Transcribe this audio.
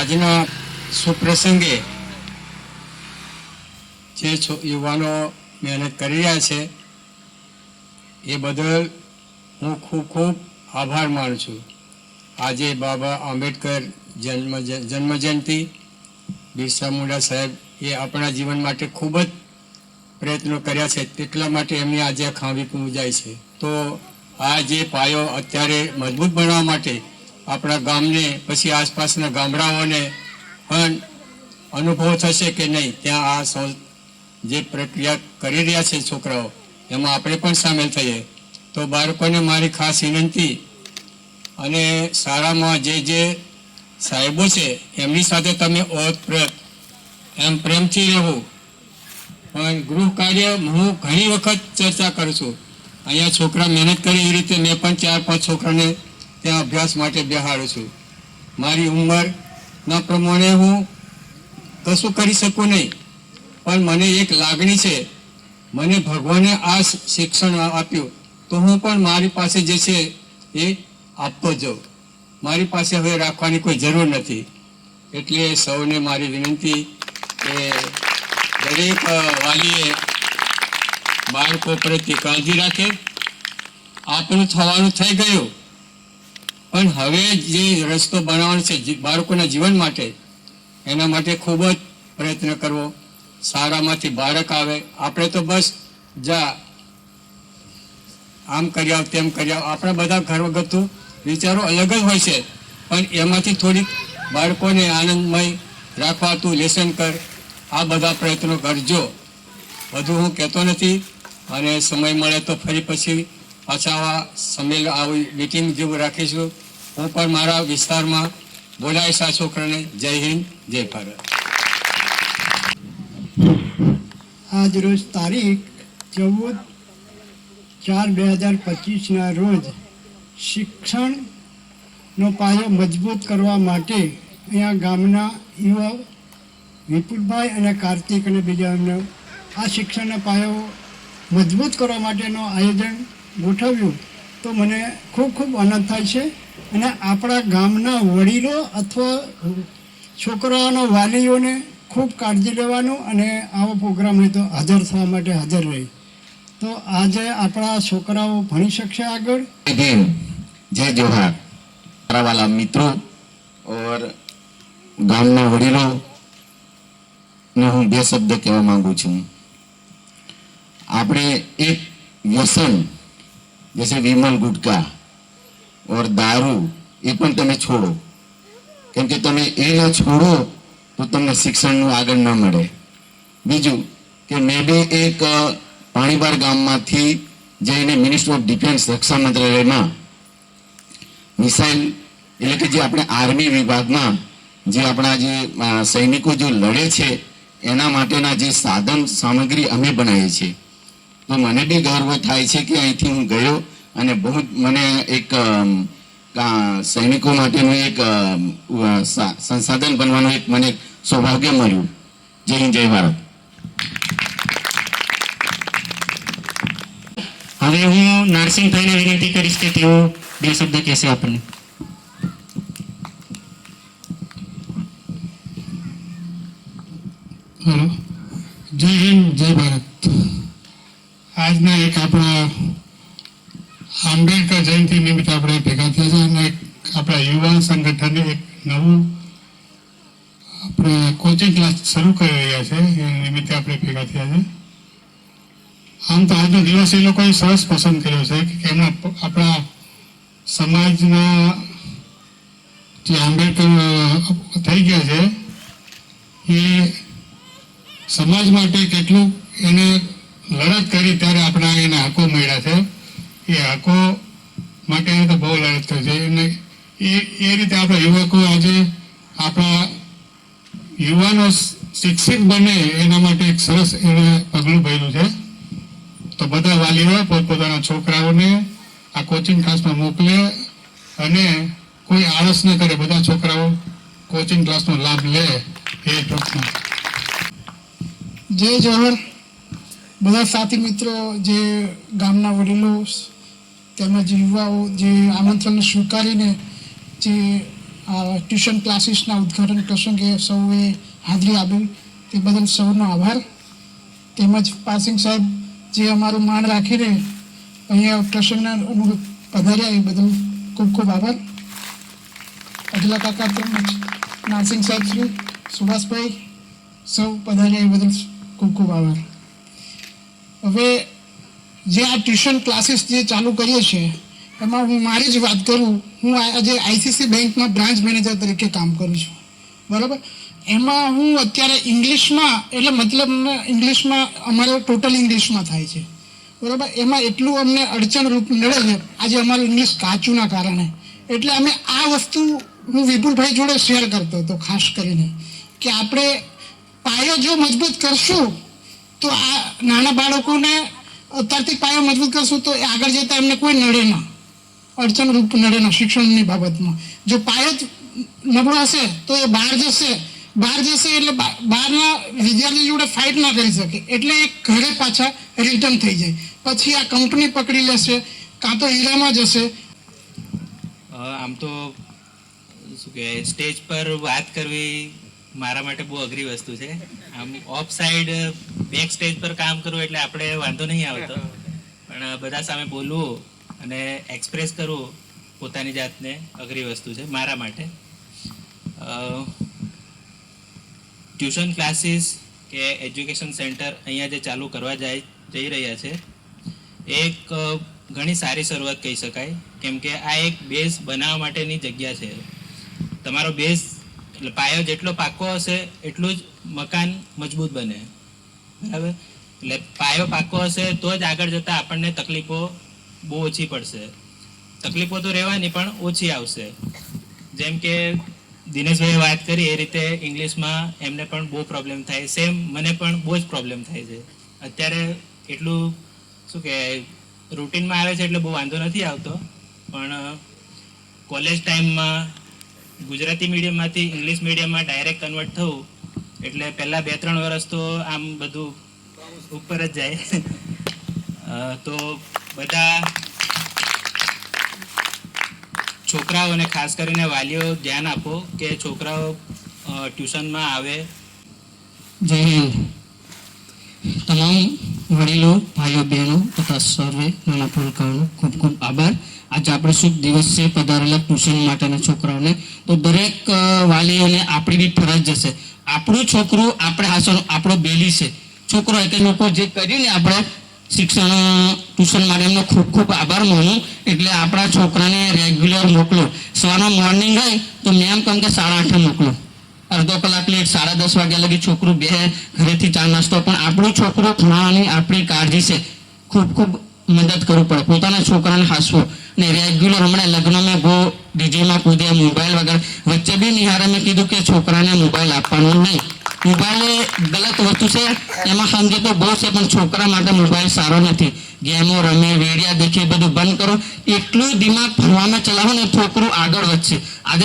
આજના સુપ્રસંગે જે યુવાનો મહેનત કરી રહ્યા છે, એ બદલ હું ખૂબ ખૂબ આભાર માનું છું. આજે બાબા આંબેડકર જન્મ જન્મ જયંતિ બિરસા મુંડા સાહેબ એ આપણા જીવન માટે ખૂબ જ પ્રયત્નો કર્યા છે, તેટલા માટે એમની આજે ખાંવી પૂજાય છે. તો આ જે પાયો અત્યારે મજબૂત બનાવવા માટે આપણા ગામને, પછી આસપાસના ગામડાઓને પણ અનુભવ થશે કે નહીં, ત્યાં આ જે પ્રક્રિયા કરી રહ્યા છે છોકરાઓ, એમાં આપણે પણ સામેલ થઈએ. તો બાળકોને મારી ખાસ વિનંતી અને શાળામાં જે જે સાહેબો છે, એમની સાથે તમે ઓતપ્રત. એમ પ્રેમથી રહેવું પણ ગૃહ કાર્ય હું ઘણી વખત ચર્ચા કરું છું. અહીંયા છોકરા મહેનત કરે એ રીતે મેં પણ ચાર, પાંચ છોકરાને ત્યાં અભ્યાસ માટે બેહાડું છું. મારી ઉંમરના પ્રમાણે હું કશું કરી શકું નહીં. પણ મને એક લાગણી છે. મને ભગવાને આ શિક્ષણ આપ્યું. તો હું પણ મારી પાસે જે છે એ આપતો જાઉં. મારી પાસે હવે રાખવાની કોઈ જરૂર નથી. એટલે સૌને મારી વિનંતી કે દરેક વાલીએ બાળકો પ્રત્યે કાળજી રાખે. આપણું થવાનું થઈ ગયું. પણ હવે જે રસ્તો બનાવવાનો છે બાળકોના જીવન માટે, એના માટે ખૂબ જ પ્રયત્ન કરવો. શાળામાંથી બાળક આવે. આપણે તો બસ જા, આમ કરી આવ, તેમ કરી આવ. આપણા બધા ઘરગથ્થુ વિચારો અલગ જ હોય છે. પણ એમાંથી થોડીક બાળકોને આનંદમય રાખવા તું લેસન કર. આ બધા પ્રયત્નો કરજો. બધું હું કહેતો નથી. અને સમય મળે તો ફરી પછી પાછા આવા સંમેલ, આવી મિટિંગ જેવું રાખીશું. હું પણ મારા વિસ્તારમાં બોલાય સા છોકરાને જય હિન્દ, જય ભારત. આજ રોજ તારીખ ચૌદ ચાર બે હજાર પચીસના રોજ શિક્ષણનો પાયો મજબૂત કરવા માટે અહીંયા ગામના યુવા વિપુલભાઈ અને કાર્તિક અને બીજા એમને આ શિક્ષણનો પાયો મજબૂત કરવા માટેનું આયોજન ગોઠવ્યું. તો મને ખૂબ ખૂબ આનંદ થાય છે. અને આપણા ગામના વડીલો અથવા છોકરાઓના વાલીઓને ખૂબ કાળજી લેવાનું અને આવો પ્રોગ્રામ હોય તો હાજર થવા માટે હાજર રહી. તો આજે આપણા છોકરાઓ ભણી શકશે આગળ. જય જોહાર. મારા વાલા મિત્રો ઓર ગામના વડીલો ને હું બે શબ્દ કહેવા માગું છું. આપણે એક વ્યસન, જૈસે વિમલ ગુટકા ઓર દારૂ, એ પણ તમે છોડો. કેમ કે તમે એ ન છોડો, તો તમને શિક્ષણનું આગળ ન મળે. બીજું કે મેં બી એક પાણીબાર ગામમાંથી જઈને મિનિસ્ટર ઓફ ડિફેન્સ રક્ષા મંત્રાલયમાં મિસાઇલ એટલે કે જે આપણે આર્મી વિભાગમાં જે આપણા જે સૈનિકો જે લડે છે, એના માટેના જે સાધન સામગ્રી અમે બનાવીએ છીએ. તો મને બી ગર્વ થાય છે કે અહીંથી હું ગયો. અને બહુ મને એક સૈનિકો માટેનું એક સંસાધન બનવાનું એક મને સૌભાગ્ય મળ્યું. જય હિન્દ જય ભારત. હવે હું નરસિંહભાઈને વિનંતી કરીશ કે તેઓ બે શબ્દ કહેશે આપણને. જય હિન્દ જય ભારત. આજના એક આપણા આંબેડકર જયંતિ નિમિત્તે આપણે ભેગા થયા છે અને આપણા યુવા સંગઠને એક નવું આપણે કોચિંગ ક્લાસ શરૂ કરી રહ્યા છે. એ નિમિત્તે આપણે ભેગા થયા છે. આમ તો આજનો દિવસ એ લોકોએ સરસ પસંદ કર્યો છે કે એમના આપણા સમાજના જે આંબેડકર થઈ ગયા છે, એ સમાજ માટે કેટલું એને લડત કરી ત્યારે આપણા એને હકો મળ્યા છે. એ હકો માટે તો બહુ લડત કરી છે એને એ એ રીતે આપણા યુવકો આજે આપણા યુવાનો શિક્ષિત બને એના માટે એક સરસ એને પગલું ભર્યું છે. તો બધા વાલીઓ પોતપોતાના છોકરાઓને આ કોચિંગ ક્લાસમાં મોકલે અને કોઈ આળસ ન કરે બધા છોકરાઓ કોચિંગ ક્લાસનો લાભ લે. એ પ્રશ્ન. જય જવાહર. બધા સાથી મિત્રો, જે ગામના વડીલો તેમજ યુવાઓ જે આમંત્રણને સ્વીકારીને જે ટ્યુશન ક્લાસીસના ઉદ્ઘાટન પ્રસંગે સૌએ હાજરી આપી, તે બદલ સૌનો આભાર. તેમજ પાસિંગ સાહેબ જે અમારું માન રાખીને અહીંયા પ્રસંગના અનુરૂપ પધાર્યા, એ બદલ ખૂબ ખૂબ આભાર. અજલા કાકા તેમજ નાનસિંગ સાહેબ શ્રી સુભાષભાઈ સૌ પધાર્યા, એ બદલ ખૂબ ખૂબ આભાર. હવે જે આ ટ્યુશન ક્લાસીસ જે ચાલુ કરીએ છીએ, એમાં હું મારી જ વાત કરું, હું આજે આઈસીસી બેંકમાં બ્રાન્ચ મેનેજર તરીકે કામ કરું છું. બરાબર? એમાં હું અત્યારે ઇંગ્લિશમાં, એટલે મતલબ ઇંગ્લિશમાં અમારે ટોટલ ઇંગ્લિશમાં થાય છે. બરાબર? એમાં એટલું અમને અડચણરૂપ નડે છે, આજે અમારું ઇંગ્લિશ કાચુંના કારણે. એટલે અમે આ વસ્તુ હું વિપુલભાઈ જોડે શેર કરતો હતો, ખાસ કરીને, કે આપણે પાયો જો મજબૂત કરશું, તો આ નાના બાળકોને અત્યારથી પાયો મજબૂત કરશું તો એ આગળ જતા એમને કોઈ નડે ના. અડચણરૂપ નડે ના શિક્ષણની બાબતમાં. જો પાયો નબળો હશે તો એ બહાર જશે. બહાર જશે એટલે બહારના વિદ્યાર્થી જોડે ફાઇટ ના કરી શકે. એટલે એ ઘરે પાછા રિટર્ન થઈ જાય. પછી આ કંપની પકડી લેશે, કાં તો હીરામાં જશે. આમ તો શું કહેવાય સ્ટેજ પર વાત કરવી મારા માટે બહુ અઘરી વસ્તુ છે. આમ ઓફ સાઈડ બેક સ્ટેજ પર કામ કરવું એટલે આપણે વાંધો નહીં આવતો પણ બધા સામે બોલવું અને એક્સપ્રેસ કરવું પોતાની જાતને અઘરી વસ્તુ છે મારા માટે. ટ્યુશન ક્લાસીસ કે એજ્યુકેશન સેન્ટર અહીંયા જે ચાલુ કરવા જાય, જઈ રહ્યા છે, એક ઘણી સારી શરૂઆત કહી શકાય. કેમ કે આ એક બેઝ બનાવવા માટેની જગ્યા છે. તમારો બેઝ એટલે પાયો જેટલો પાકો હશે, એટલું જ મકાન મજબૂત બને. બરાબર? એટલે પાયો પાકો હશે, તો જ આગળ જતાં આપણને તકલીફો બહુ ઓછી પડશે. તકલીફો તો રહેવાની, પણ ઓછી આવશે. જેમ કે દિનેશભાઈએ વાત કરી, એ રીતે ઇંગ્લિશમાં એમને પણ બહુ પ્રોબ્લેમ થાય. સેમ મને પણ બહુ જ પ્રોબ્લેમ થાય છે. અત્યારે એટલું, શું કે રૂટીનમાં આવે છે એટલે બહુ વાંધો નથી આવતો. પણ કોલેજ ટાઈમમાં ગુજરાતી મીડિયમમાંથી ઇંગ્લિશ મીડિયમમાં ડાયરેક્ટ કન્વર્ટ થવું એટલે પહેલાં બે ત્રણ વર્ષ તો આમ બધું ઉપર જ જાય. તો બધા છોકરાઓને ખાસ કરીને વાલીઓ ધ્યાન આપો કે છોકરાઓ ટ્યુશનમાં આવે. જય હિન્દ. તમામ વડીલો, ભાઈઓ, બહેનો તથા સર્વે નાના પુલકાઓનો ખૂબ ખૂબ આભાર. આજે આપણે શુભ દિવસ છે. પધારેલા ટ્યુશન માટેના છોકરાઓને તો દરેક વાલીઓને આપણી બી ફરજ જશે આપણું છોકરું આપણે હાસવાનું આપણો બેલી છે. છોકરો એટલે લોકો જે કરીને આપણે શિક્ષણ, ટ્યુશન માટે એમનો ખૂબ ખૂબ આભાર માનું. એટલે આપણા છોકરાને રેગ્યુલર મોકલો. સવારમાં મોર્નિંગ હોય તો મેમ કહું કે સાડા આઠે મોકલો. અડધો કલાક લેટ સાડા દસ વાગ્યા લગી છોકરું બે ઘરેથી ચા નાસ્તો. પણ આપણું છોકરું ભણાવવાની આપણી કાળજી છે. ખૂબ ખૂબ મદદ કરવું પડે. પોતાના છોકરાને હાસવો. ને રેગ્યુલર હમણાં લગ્નમાં બહુ ડીજેમાં કૂદ્યા મોબાઈલ વગર. વચ્ચે બી નિહારે કીધું કે છોકરાને મોબાઈલ આપવાનો નહીં. મોબાઈલ એ ગલત વસ્તુ છે. એમાં સમજે તો બહુ છે, પણ છોકરા માટે મોબાઈલ સારો નથી. ગેમો રમે, વેડિયા દેખે બધું બંધ કરો. એટલું દિમાગ ફરવામાં ચલાવો ને છોકરું આગળ વધશે. આજે